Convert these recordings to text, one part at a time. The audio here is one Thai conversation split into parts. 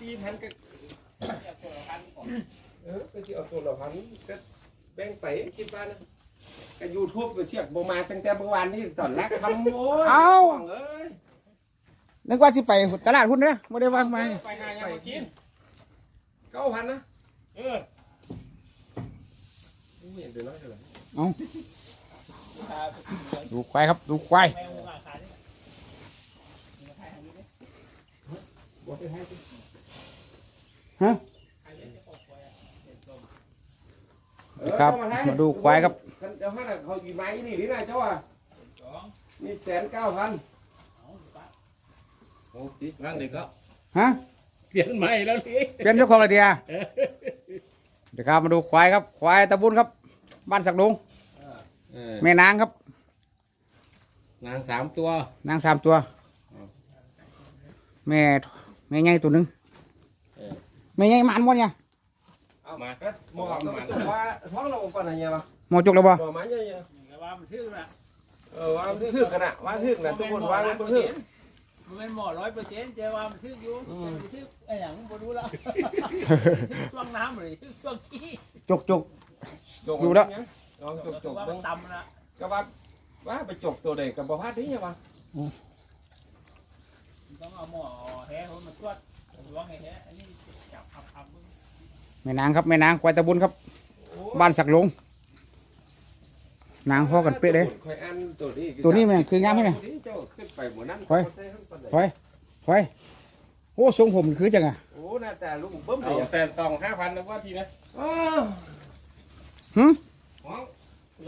สี่พันก็เออก็ที่เอาตัวละพันก็แบ่งไปคิดว่านะก็ยูทูบก็เสียกบ่มาตั้งแต่เมื่อวานนี่ตอนแรกทำโอ้ยเอ้า ห่วงเอ้ยนึกว่าสิไปตลาดหุ้นเด้อบ่ได้ว่ามาไปหายังมากิน เก้าพันนะเออไม่เห็นเดือดร้อนเท่าไหร่ดูควายครับ ดูควายแม่งมาขายนี่ บอกไปให้ดิ ฮะ เออ ครับเอให้มาดูควายครับเดี๋ยวให้น่ะเขากี่ไม้นี่นี่นะเจ้าอะนี่แสนเก้าพันโอ้ยร่างเด็กก็ฮะเปลี่ยนใหม่แล้วนี่เปลี่ยนเจ้าของเลยเดียเดี๋ยวครับมาดูควายครับ ควายตะบุญครับ บ้านสักดงแม่นางครับ นางสามตัวนางสามตัว แม่แม่ใหญ่ตัวหนึงแม่ใหญ่หมันหมดเนี่ยเอา มาก็หมอก็ตัวว่าท้องเราปานอะไรวะหมอจกแล้วบ่หมอมาเยอะนี่ก็ว่ามันทึ่งละๆเออว่ามันทึกกันนะว่าทึกนะทุกคนว่ามันทึกมันเป็นหมอร้อยเปอร์เซ็นต์เจว่ามันทึ่งอยู่อืมมันทึ่งไอ้หยังบ่รู้ละช่วงน้ำหรือช่วงขี้จกจกจกอยู่แล้วลองจกจกว่าเบิ่มันงต่ำละก็ว่าว่าไปจกตัวเด็กกับบ่พลาดที่ยังวะต้องเอาหมอแท้คนมาตรวจล้วงไอ้แท้อันนี้จับขับขับมึง แม่นางครับแม่นางควายตะบุญครับ บ้านสักหลงนางพ่อกันเป๊ะเลยคอยอันตัวนี้ตัวนี้แม่งคืองามไหมเนี่ยเจ้าขึ้นไปหมดนั้นคอยถอยถอยโอ้ทรงผมคือจังอะโอ้หน้าตาลูกเบิ้มเลเอายอะแสนสองห้าพันนะว่าทีนะอ้าวหึร้อง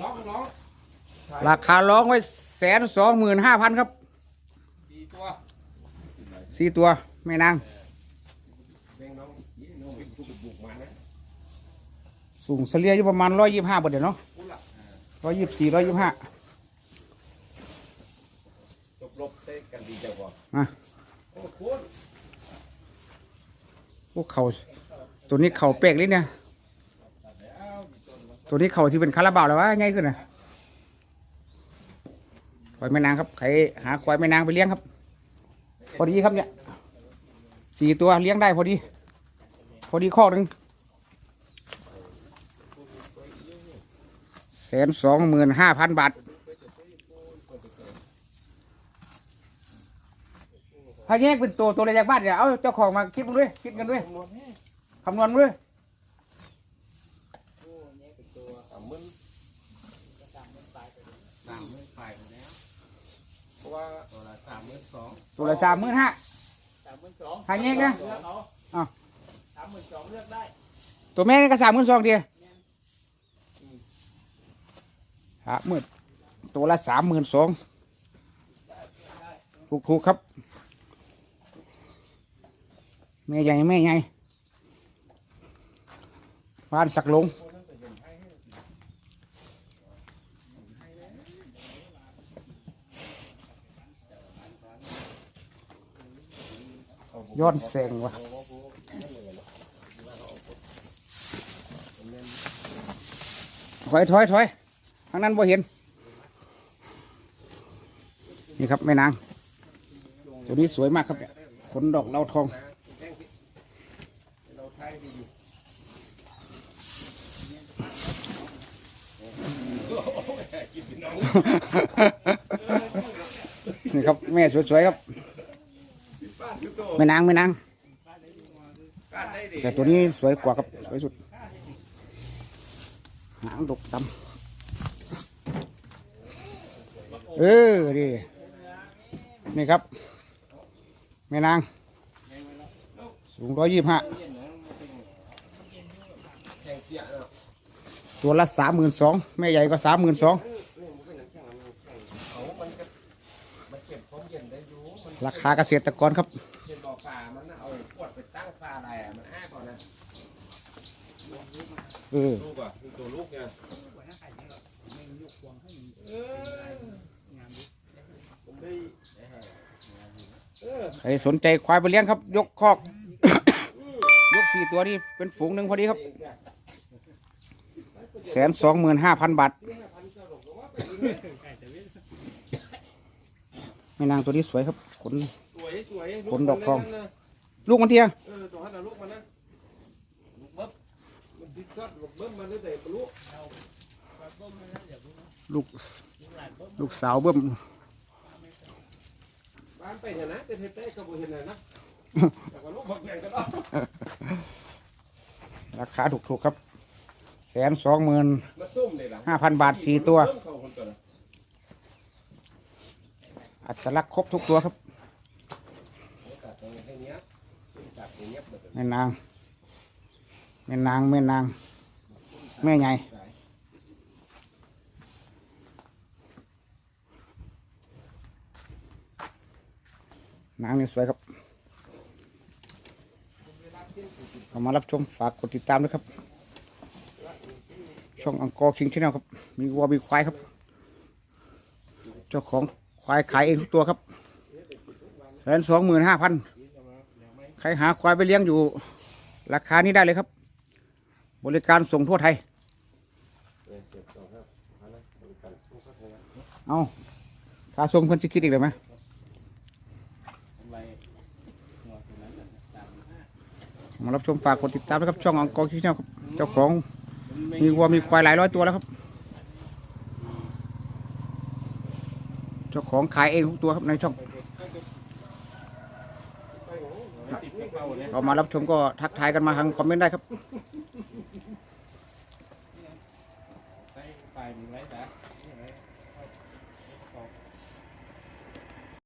ร้องร้องราคาร้องไว้แสนสองหมื่นห้าพันครับสี่ตัวสี่ตัวแม่นาง แบ่งน้องอีกน้องไปทุกบุกมานะ สูงเฉลี่ยอยู่ประมาณร้อยยี่ห้าบาทเดี๋ยวเนาะกูละร้อยยี่สี่ร้อยยี่ห้าจบลบเต้กันดีจังวะอะโอ้คุณพวกเขาตัวนี้เขาเปกเลยเนี่ย ตัวนี้เขาที่เป็นคาราบาวแล้ววะง่ายขึ้นนะควายแม่นางครับใครหาควายแม่นางไปเลี้ยงครับ พอดีครับเนี่ยสี่ตัวเลี้ยงได้พอดี พอดีข้อหนึ่ง แสนสองหมื่นห้าพันบาทถ้าแยกเป็นตัวตัวอะไรจากบ้านเนี่ยเอาเจ้าของมาคิดมันด้วย คิดกันด้วยคำนวณให้คำนวณด้วยสามหมื่นสามหมื่นปลายไปแล้วเพราะว่าตัวละสามหมื่นสองตัวละสามหมื่นห้าสามหมื่นสองหาแยกนะเลือกเอาอ้าวสามหมื่นสองเลือกได้ ตัวแม่นี่ก็สามหมื่นสองเดียวสามหมื่นตัวละสามหมื่นสองถูกถูกๆครับ แม่ใหญ่แม่ใหญ่บ้านสักหลงย้อนแสงว่ะถอยถอยถอย ทางนั้นบ่เห็น นี่ครับแม่นาง ตัวนี้สวยมากครับเนี่ยขนดอกเหลาทอง นี่ครับแม่สวยๆครับ แม่นางแม่นาง แต่ตัวนี้สวยกว่าครับ สวยสุด หางดกดำ เออดีนี่ครับ แม่นาง สูงร้อยยี่ห้าแข่งเกียร์เนาตัวละสามหมื่นสองแม่ใหญ่ก็สามหมื่นสองนี่มันเป็นหนังแข่งมันแข่งเขามันก็มันเก็บความเย็นได้อยู่มันราคาเกษตรกรครับเช่นบอกฟ้ามันน่ะเอาขวดไปตั้งฟ้าอะ ใครสนใจควายไปเลี้ยงครับ ยกคอก ยกสี่ตัวนี่เป็นฝูงหนึ่งพอดีครับแสนสองหมื่นห้าพันบาทแม่นางตัวนี้สวยครับขนสวยขนดอกทอง ลูกมันเทียเออตัวนั้นน่ะลูกมะลูกเบิ้มมันดิดซอดเบิ้มมาเรื่อยๆก็รู้เราปลาเบิ้มนะเดี๋ยวเบิ้มลูกสาวเบิ่ม บ้านไปเนี่ยนะแต่เต้ๆก็บ่เห็นน่ะนะแต่ก็ลูกบักแม่งก็ได้ราคาถูกๆครับแสนสองหมื่นมาซุ่มเลยล่ะห้าพันบาทสี่ตัวเพิ่มเข้าคนตัวน่ะอัตลักษณ์ครบทุกตัวครับโอกาสตรงนี้ให้เนี้ยจับให้เนี้ยเบิดแม่นางแม่นางแม่นางแม่ใหญ่ นางนี่สวยครับเข้ามารับชมฝากกดติดตามด้วยครับ ช่องอังกอร์คิงชแนลครับ มีวัวมีควายครับ เจ้าของควายขายเองทุกตัวครับแสนสองหมื่นห้าพันใครหาควายไปเลี้ยงอยู่ ราคานี้ได้เลยครับ บริการส่งทั่วไทย เอาขาเถอะนะเอาค่าส่งเพิ่นสิคิดอีกเลยไหม มารับชมฝากกดติดตามนะครับช่ององกอร์คิวเจ้าคเจ้าของมีวัวมีควายหลายร้อยตัวแล้วครับ เจ้าของขายเองทุกตัวครับในช่องเรามารับชมก็ทักทายกันมาทางคอมเมนต์ได้ครับ